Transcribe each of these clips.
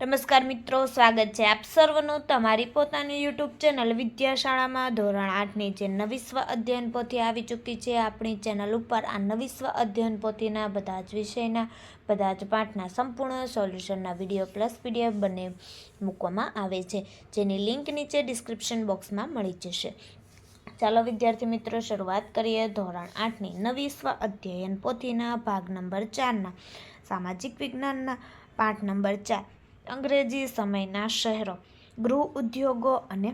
નમસ્કાર મિત્રો, સ્વાગત છે આપ સર્વનું તમારી પોતાની યુટ્યુબ ચેનલ વિદ્યાશાળામાં ધોરણ આઠની જે નવી સ્વ અધ્યયન પોથી આવી ચૂકી છે, આપણી ચેનલ ઉપર આ નવી સ્વ અધ્યયન પોથીના બધા જ વિષયના, બધા જ પાઠના સંપૂર્ણ સોલ્યુશનના વીડિયો પ્લસ પીડીએફ બંને મૂકવામાં આવે છે, જેની લિંક નીચે ડિસ્ક્રિપ્શન બોક્સમાં મળી જશે. ચાલો વિદ્યાર્થી મિત્રો, શરૂઆત કરીએ ધોરણ આઠની નવી સ્વ અધ્યયન પોથીના ભાગ નંબર ચારના, સામાજિક વિજ્ઞાનના પાઠ નંબર ચાર. અંગ્રેજી સમયના શહેરો, ગૃહ ઉદ્યોગો અને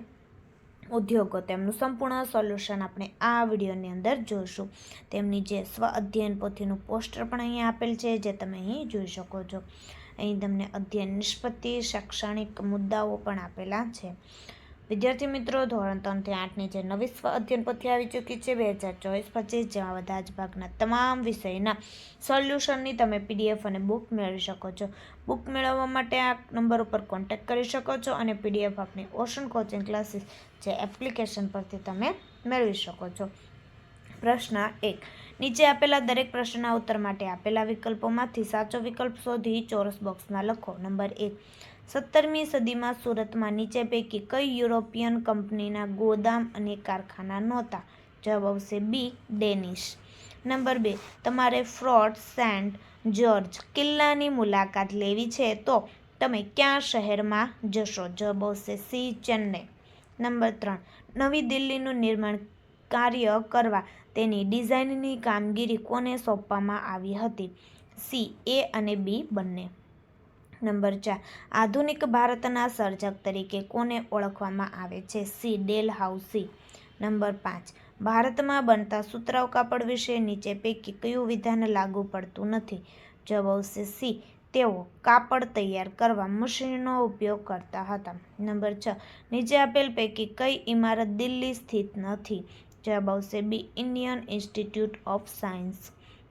ઉદ્યોગો. તેમનું સંપૂર્ણ સોલ્યુશન આપણે આ વિડીયોની અંદર જોઈશું. તેમની જે સ્વ અધ્યયન પોથીનું પોસ્ટર પણ અહીં આપેલ છે, જે તમે અહીં જોઈ શકો છો. અહીં તમને અધ્યયન નિષ્પત્તિ, શૈક્ષણિક મુદ્દાઓ પણ આપેલા છે. વિદ્યાર્થી મિત્રો, ધોરણ ત્રણથી આઠની જે નવી સ્વ અધ્યયન પોથી આવી ચૂકી છે, બે હજાર ચોવીસ પચીસ, જેમાં બધા જ ભાગના તમામ વિષયના સોલ્યુશનની તમે પીડીએફ અને બુક મેળવી શકો છો. બુક મેળવવા માટે આ નંબર ઉપર કોન્ટેક્ટ કરી શકો છો અને પીડીએફ આપની ઓશન કોચિંગ ક્લાસીસ જે એપ્લિકેશન પરથી તમે મેળવી શકો છો. પ્રશ્ન એક, નીચે આપેલા દરેક પ્રશ્નના ઉત્તર માટે આપેલા વિકલ્પોમાંથી સાચો વિકલ્પ શોધી ચોરસ બોક્સમાં લખો. નંબર એક સત્તરમી સદીમાં સુરતમાં નીચે પૈકી કઈ યુરોપિયન કંપનીના ગોદામ અને કારખાના નહોતા? જવાબ આવશે બી, ડેનિશ. નંબર બે, તમારે ફ્રોડ સેન્ટ જ્યોર્જ કિલ્લાની મુલાકાત લેવી છે તો તમે ક્યાં શહેરમાં જશો? જવાબ આવશે સી, ચેન્નઈ. નંબર ત્રણ, નવી દિલ્હીનું નિર્માણ કાર્ય કરવા તેની ડિઝાઇનની કામગીરી કોને સોંપવામાં આવી હતી? સી, એ અને બી બંને. નંબર ચાર. આધુનિક ભારતના સર્જક તરીકે કોને ઓળખવામાં આવે છે? C, del હાઉસી. નંબર પાંચ. ભારતમાં બનતા સુતરાઉ કાપડ વિશે નીચે પૈકી કયું વિધાન લાગુ પડતું નથી? જવાબ આવશે સી. તેઓ કાપડ તૈયાર કરવા મશીનનો ઉપયોગ કરતા હતા. નંબર છ. નીચે આપેલ પૈકી કઈ ઇમારત દિલ્હી સ્થિત નથી? જવાબ આવશે B, Indian Institute of Science.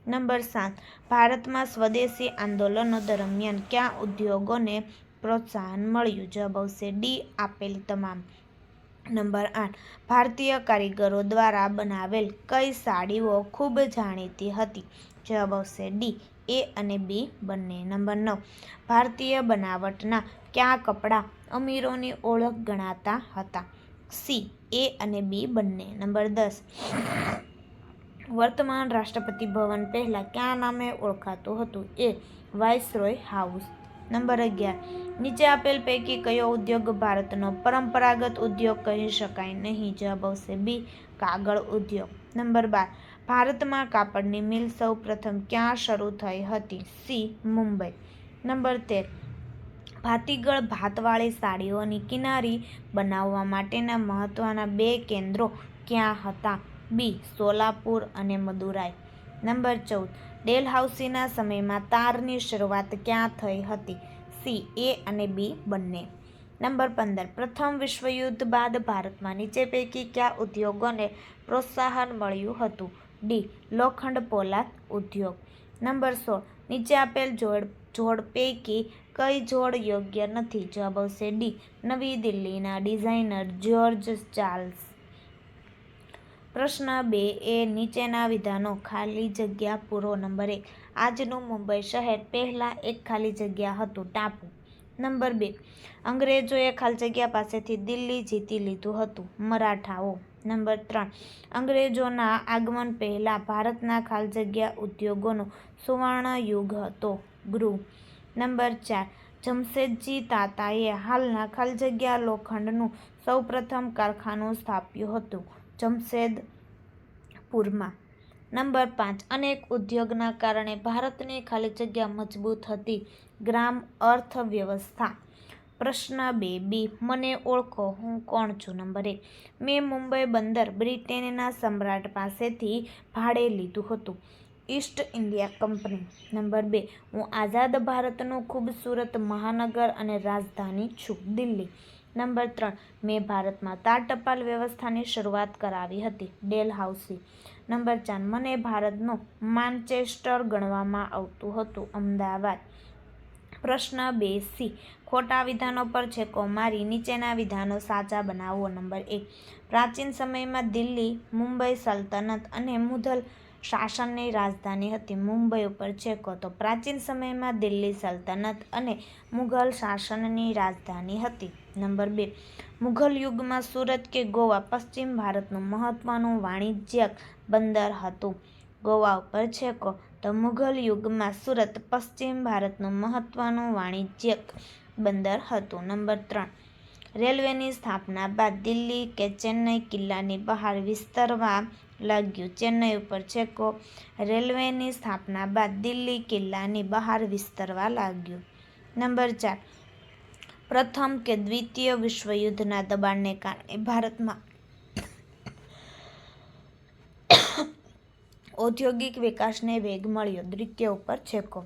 Number સાત. ભારતમાં સ્વદેશી આંદોલનો દરમિયાન કયા ઉદ્યોગોને પ્રોત્સાહન મળ્યું? જવાબ આવશે ડી, આપેલ તમામ. નંબર આઠ. ભારતીય કારીગરો દ્વારા બનાવેલ કઈ સાડીઓ ખૂબ જાણીતી હતી? જવાબ આવશે ડી, એ અને બી બંને. નંબર નવ. ભારતીય બનાવટના કયા કપડાં અમીરોની ઓળખ ગણાતા હતા? સી, એ અને બી બંને. નંબર દસ. વર્તમાન રાષ્ટ્રપતિ ભવન પહેલાં કયા નામે ઓળખાતું હતું? એ વાઇસરોય હાઉસ. નંબર અગિયાર. નીચે આપેલ પૈકી કયો ઉદ્યોગ ભારતનો પરંપરાગત ઉદ્યોગ કહી શકાય નહીં? જવાબ આવશે બી, કાગળ ઉદ્યોગ. નંબર બાર. ભારતમાં કાપડની મિલ સૌ પ્રથમ ક્યાં શરૂ થઈ હતી? સી, મુંબઈ. નંબર તેર. ભાતીગળ ભાતવાળી સાડીઓની કિનારી બનાવવા માટેના મહત્ત્વના બે કેન્દ્રો ક્યાં હતા? બી, સોલાપુર અને મદુરાઈ. નંબર ચૌદ, ડેલહાઉસીના સમયમાં તારની શરૂઆત ક્યાં થઈ હતી? સી, એ અને બી, બંને. નંબર પંદર, પ્રથમ વિશ્વયુદ્ધ બાદ ભારતમાં નીચે પૈકી કયા ઉદ્યોગોને પ્રોત્સાહન મળ્યું હતું? ડી, લોખંડ પોલાદ ઉદ્યોગ. નંબર સોળ, નીચે આપેલ જોડ જોડ પૈકી કઈ જોડ યોગ્ય નથી? જવાબ આવશે ડી, નવી દિલ્હીના ડિઝાઇનર જ્યોર્જ ચાર્લ્સ. પ્રશ્ન બે એ નીચેના વિધાનો ખાલી જગ્યા પૂરો નંબર એક. આજનું મુંબઈ શહેર પહેલાં એક ખાલી જગ્યા હતું, ટાપુ. નંબર બે, અંગ્રેજોએ ખાલી જગ્યા પાસેથી દિલ્હી જીતી લીધું હતું, મરાઠાઓ. નંબર ત્રણ, અંગ્રેજોના આગમન પહેલાં ભારતના ખાલી જગ્યા ઉદ્યોગોનો સુવર્ણ યુગ હતો, ગૃહ. નંબર ચાર, જમશેદજી તાતાએ હાલના ખાલી જગ્યા લોખંડનું સૌપ્રથમ કારખાનું સ્થાપ્યું હતું. જમશેદપુરમાં. નંબર પાંચ, અનેક ઉદ્યોગના કારણે ભારતની ખાલી જગ્યા મજબૂત હતી. ગ્રામ અર્થવ્યવસ્થા. પ્રશ્ન બે, બી, મને ઓળખો, હું કોણ છું? નંબર એક, મેં મુંબઈ બંદર બ્રિટેનના સમ્રાટ પાસેથી ભાડે લીધું હતું. East India company. નંબર બે, હું આઝાદ ભારતનું ખૂબસૂરત મહાનગર અને રાજધાની છું, દિલ્હી. નંબર ત્રણ, મેં ભારતમાં તાર ટપાલ વ્યવસ્થાની શરૂઆત કરાવી હતી ડેલ હાઉસી નંબર ચાર, મને ભારતનું માન્ચેસ્ટર ગણવામાં આવતું હતું, અમદાવાદ. પ્રશ્ન બે સી, ખોટા વિધાનો પર છેકો મારી, નીચેના વિધાનો સાચા બનાવો. નંબર એક, પ્રાચીન સમયમાં દિલ્હી, મુંબઈ સલ્તનત અને મુઘલ શાસનની રાજધાની હતી, મુંબઈ ઉપર છેકો. તો પ્રાચીન સમયમાં દિલ્હી સલ્તનત અને મુઘલ શાસનની રાજધાની હતી. નંબર બે. મુઘલ યુગમાં સુરત કે ગોવા પશ્ચિમ ભારતનું મહત્વનું વાણિજ્યક બંદર હતું. ગોવા ઉપર છે કો તો મુઘલ યુગમાં સુરત પશ્ચિમ ભારતનું મહત્વનું વાણિજ્યક બંદર હતું. નંબર ત્રણ. રેલવેની સ્થાપના બાદ દિલ્હી કે ચેન્નઈ કિલ્લાની બહાર વિસ્તરવા લાગ્યું. ચેન્નઈ ઉપર છે કો રેલવેની સ્થાપના બાદ દિલ્હી કિલ્લાની બહાર વિસ્તરવા લાગ્યું. નંબર ચાર. પ્રથમ કે દ્વિતીય વિશ્વયુદ્ધના દબાણને કારણે ભારતમાં ઔદ્યોગિક વિકાસને વેગ મળ્યો. દ્વિતીય ઉપર છેકો.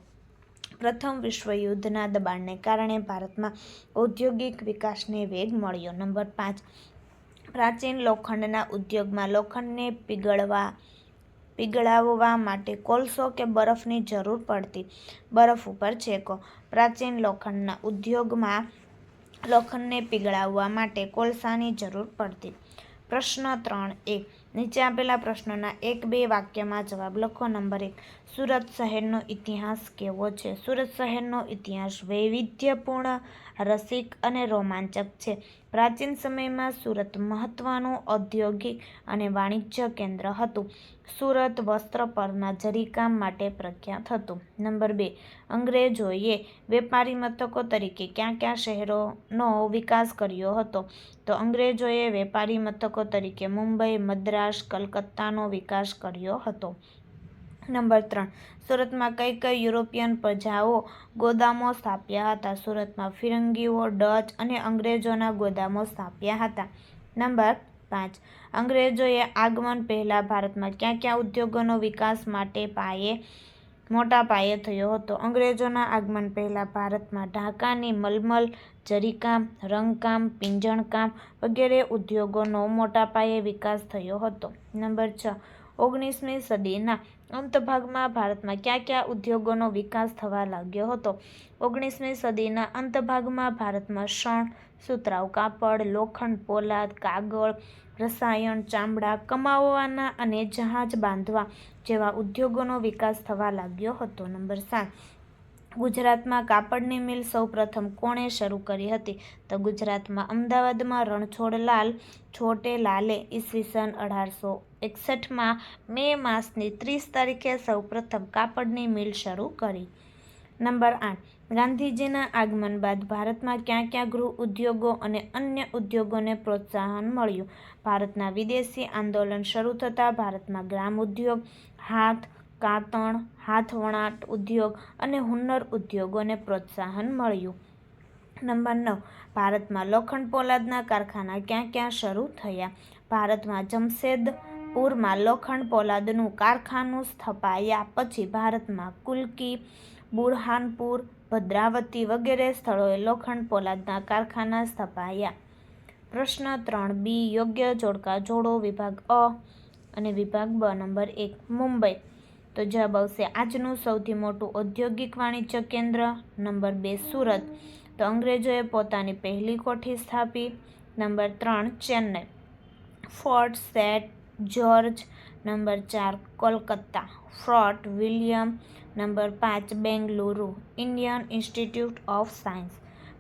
પ્રથમ વિશ્વયુદ્ધના દબાણને કારણે ભારતમાં ઔદ્યોગિક વિકાસને વેગ મળ્યો. નંબર પાંચ. પ્રાચીન લોખંડના ઉદ્યોગમાં લોખંડને પીગળવા, પીગળાવવા માટે કોલસો કે બરફની જરૂર પડતી બરફ ઉપર છેકો. પ્રાચીન લોખંડના ઉદ્યોગમાં લોખંડને પીગળાવવા માટે કોલસાની જરૂર પડતી. પ્રશ્ન ત્રણ એક નીચે આપેલા પ્રશ્નોના એક બે વાક્યમાં જવાબ લખો. નંબર એક, સુરત શહેરનો ઇતિહાસ કેવો છે? સુરત શહેરનો ઇતિહાસ વૈવિધ્યપૂર્ણ, રસિક અને રોમાંચક છે. પ્રાચીન સમયમાં સુરત મહત્વનું ઔદ્યોગિક અને વાણિજ્ય કેન્દ્ર હતું. સુરત વસ્ત્ર પરના જરીકામ માટે પ્રખ્યાત હતું. નંબર બે, અંગ્રેજોએ વેપારી મથકો તરીકે ક્યાં ક્યાં શહેરોનો વિકાસ કર્યો હતો? તો અંગ્રેજોએ વેપારી મથકો તરીકે મુંબઈ, મદ્રાસ, કલકત્તાનો વિકાસ કર્યો હતો. નંબર ત્રણ. સુરતમાં કઈ કઈ યુરોપિયન પ્રજાઓ ગોદામો સ્થાપ્યા હતા? સુરતમાં ફિરંગીઓ, ડચ અને અંગ્રેજોના ગોદામો સ્થાપ્યા હતા. નંબર પાંચ. અંગ્રેજોએ આગમન પહેલાં ભારતમાં ક્યાં ક્યાં ઉદ્યોગોનો વિકાસ માટે પાયે, મોટા પાયે થયો હતો? અંગ્રેજોના આગમન પહેલાં ભારતમાં ઢાકાની મલમલ, જરીકામ, રંગકામ, પિંજણકામ વગેરે ઉદ્યોગોનો મોટા પાયે વિકાસ થયો હતો. નંબર છ. ઓગણીસમી સદીના અંતભાગમાં ભારતમાં કયા કયા ઉદ્યોગોનો વિકાસ થવા લાગ્યો હતો? ઓગણીસમી સદીના અંતભાગમાં ભારતમાં શણ, સુતરાઉ કાપડ, લોખંડ, પોલાદ, કાગળ, રસાયણ, ચામડા, કમાવવાના અને જહાજ બાંધવા જેવા ઉદ્યોગોનો વિકાસ થવા લાગ્યો હતો. નંબર સાત ગુજરાતમાં કાપડની મિલ સૌપ્રથમ કોણે શરૂ કરી હતી? તો ગુજરાતમાં અમદાવાદમાં રણછોડલાલ છોટેલાલે ઈસવીસન અઢારસો એકસઠમાં મે માસની ત્રીસ તારીખે સૌપ્રથમ કાપડની મિલ શરૂ કરી. નંબર આઠ, ગાંધીજીના આગમન બાદ ભારતમાં ક્યાં ક્યાં ગૃહ ઉદ્યોગો અને અન્ય ઉદ્યોગોને પ્રોત્સાહન મળ્યું? ભારતના વિદેશી આંદોલન શરૂ થતાં ભારતમાં ગ્રામ ઉદ્યોગ, હાથ કાતણ, હાથવણાટ ઉદ્યોગ અને હુન્નર ઉદ્યોગોને પ્રોત્સાહન મળ્યું. નંબર નવ, ભારતમાં લોખંડ પોલાદના કારખાના ક્યાં ક્યાં શરૂ થયા? ભારતમાં જમશેદપુરમાં લોખંડ પોલાદનું કારખાનું સ્થપાયા પછી ભારતમાં કુલકી, બુરહાનપુર, ભદ્રાવતી વગેરે સ્થળોએ લોખંડ પોલાદના કારખાના સ્થપાયા. પ્રશ્ન ત્રણ, બી યોગ્ય જોડકા જોડો વિભાગ અ અને વિભાગ બ. નંબર એક, મુંબઈ. તો જવાબ આવશે આજનું સૌથી મોટું ઔદ્યોગિક વાણિજ્ય કેન્દ્ર, નંબર બે સુરત. તો અંગ્રેજોએ પોતાની પહેલી કોઠી સ્થાપી, નંબર ત્રણ Chennai. Fort Saint George, number ચાર કોલકાતા. ફોર્ટ વિલિયમ, નંબર પાંચ Bengaluru. Indian Institute of Science.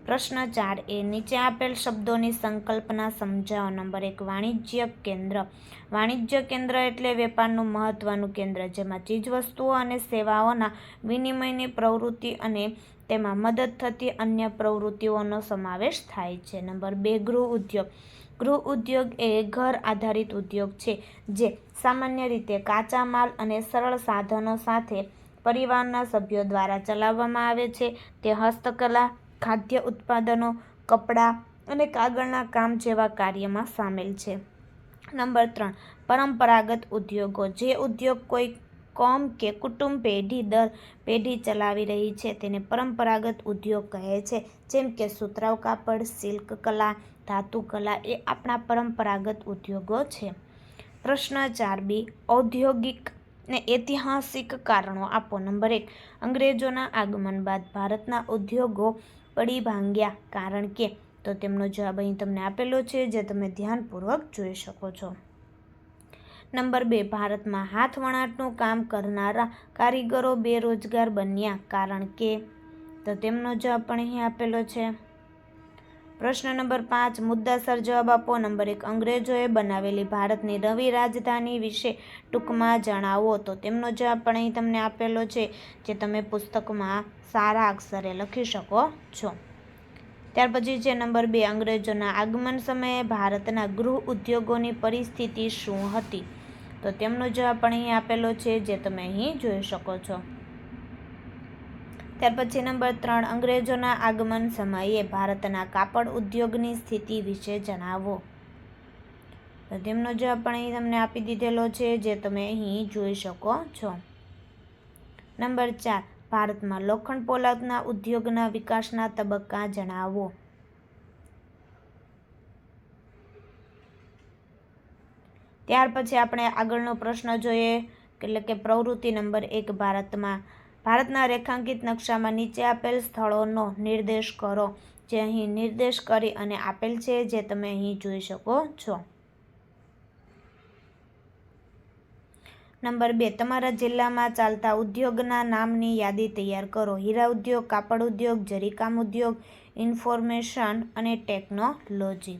પ્રશ્ન ચાર એ નીચે આપેલ શબ્દોની સંકલ્પના સમજાવો. નંબર એક, વાણિજ્ય કેન્દ્ર. વાણિજ્ય કેન્દ્ર એટલે વેપારનું મહત્વનું કેન્દ્ર, જેમાં ચીજવસ્તુઓ અને સેવાઓના વિનિમયની પ્રવૃત્તિ અને તેમાં મદદ થતી અન્ય પ્રવૃત્તિઓનો સમાવેશ થાય છે. નંબર બે, ગૃહ ઉદ્યોગ. ગૃહ ઉદ્યોગ એ ઘર આધારિત ઉદ્યોગ છે, જે સામાન્ય રીતે કાચા માલ અને સરળ સાધનો સાથે પરિવારના સભ્યો દ્વારા ચલાવવામાં આવે છે. તે હસ્તકલા ખાદ્ય ઉત્પાદનો, કપડાં અને કાગળના કામ જેવા કાર્યમાં સામેલ છે. નંબર ત્રણ, પરંપરાગત ઉદ્યોગો. જે ઉદ્યોગ કોઈ કોમ કે કુટુંબ પેઢી દર પેઢી ચલાવી રહી છે તેને પરંપરાગત ઉદ્યોગ કહે છે. જેમ કે સુતરાવ કાપડ, સિલ્ક કલા, ધાતુ કલા એ આપણા પરંપરાગત ઉદ્યોગો છે. પ્રશ્ન ચાર બી, ઔદ્યોગિક ને ઐતિહાસિક કારણો આપો. નંબર એક, અંગ્રેજોના આગમન બાદ ભારતના ઉદ્યોગો પડી ભાંગ્યા. કારણ કે તો તેમનો જવાબ અહીં તમને આપેલો છે, જે તમે ધ્યાનપૂર્વક જોઈ શકો છો. નંબર બે, ભારતમાં હાથ વણાટનું કામ કરનારા કારીગરો બેરોજગાર બન્યા. કારણ કે તો તેમનો જવાબ પણ અહીં આપેલો છે. પ્રશ્ન નંબર પાંચ, મુદ્દાસર જવાબ આપો. નંબર એક, અંગ્રેજોએ બનાવેલી ભારતની નવી રાજધાની વિશે ટૂંકમાં જણાવો. તો તેમનો જવાબ પણ અહીં તમને આપેલો છે, જે તમે પુસ્તકમાં સારા અક્ષરે લખી શકો છો. ત્યાર પછી છે નંબર બે, અંગ્રેજોના આગમન સમયે ભારતના ગૃહ ઉદ્યોગોની પરિસ્થિતિ શું હતી? તો તેમનો જવાબ પણ અહીં આપેલો છે, જે તમે અહીં જોઈ શકો છો. ત્યાર પછી નંબર ત્રણ, અંગ્રેજોના આગમન સમયે ભારતના કાપડ ઉદ્યોગની સ્થિતિ વિશે જણાવો. તેમનો જવાબ પણ અહીં તમને આપી દીધેલો છે, જે તમે અહીં જોઈ શકો છો. નંબર ચાર, ભારતમાં લોખંડ પોલાદના ઉદ્યોગના વિકાસના તબક્કા જણાવો. ત્યાર પછી આપણે આગળનો પ્રશ્ન જોઈએ, એટલે કે પ્રવૃત્તિ નંબર એક ભારતમાં ભારતના રેખાંકિત નકશામાં નીચે આપેલ સ્થળોનો નિર્દેશ કરો, જે અહીં નિર્દેશ કરી અને આપેલ છે, જે તમે અહીં જોઈ શકો છો. નંબર બે, તમારા જિલ્લામાં ચાલતા ઉદ્યોગના નામની યાદી તૈયાર કરો. હીરા ઉદ્યોગ, કાપડ ઉદ્યોગ, જરીકામ ઉદ્યોગ, ઇન્ફોર્મેશન અને ટેકનોલોજી.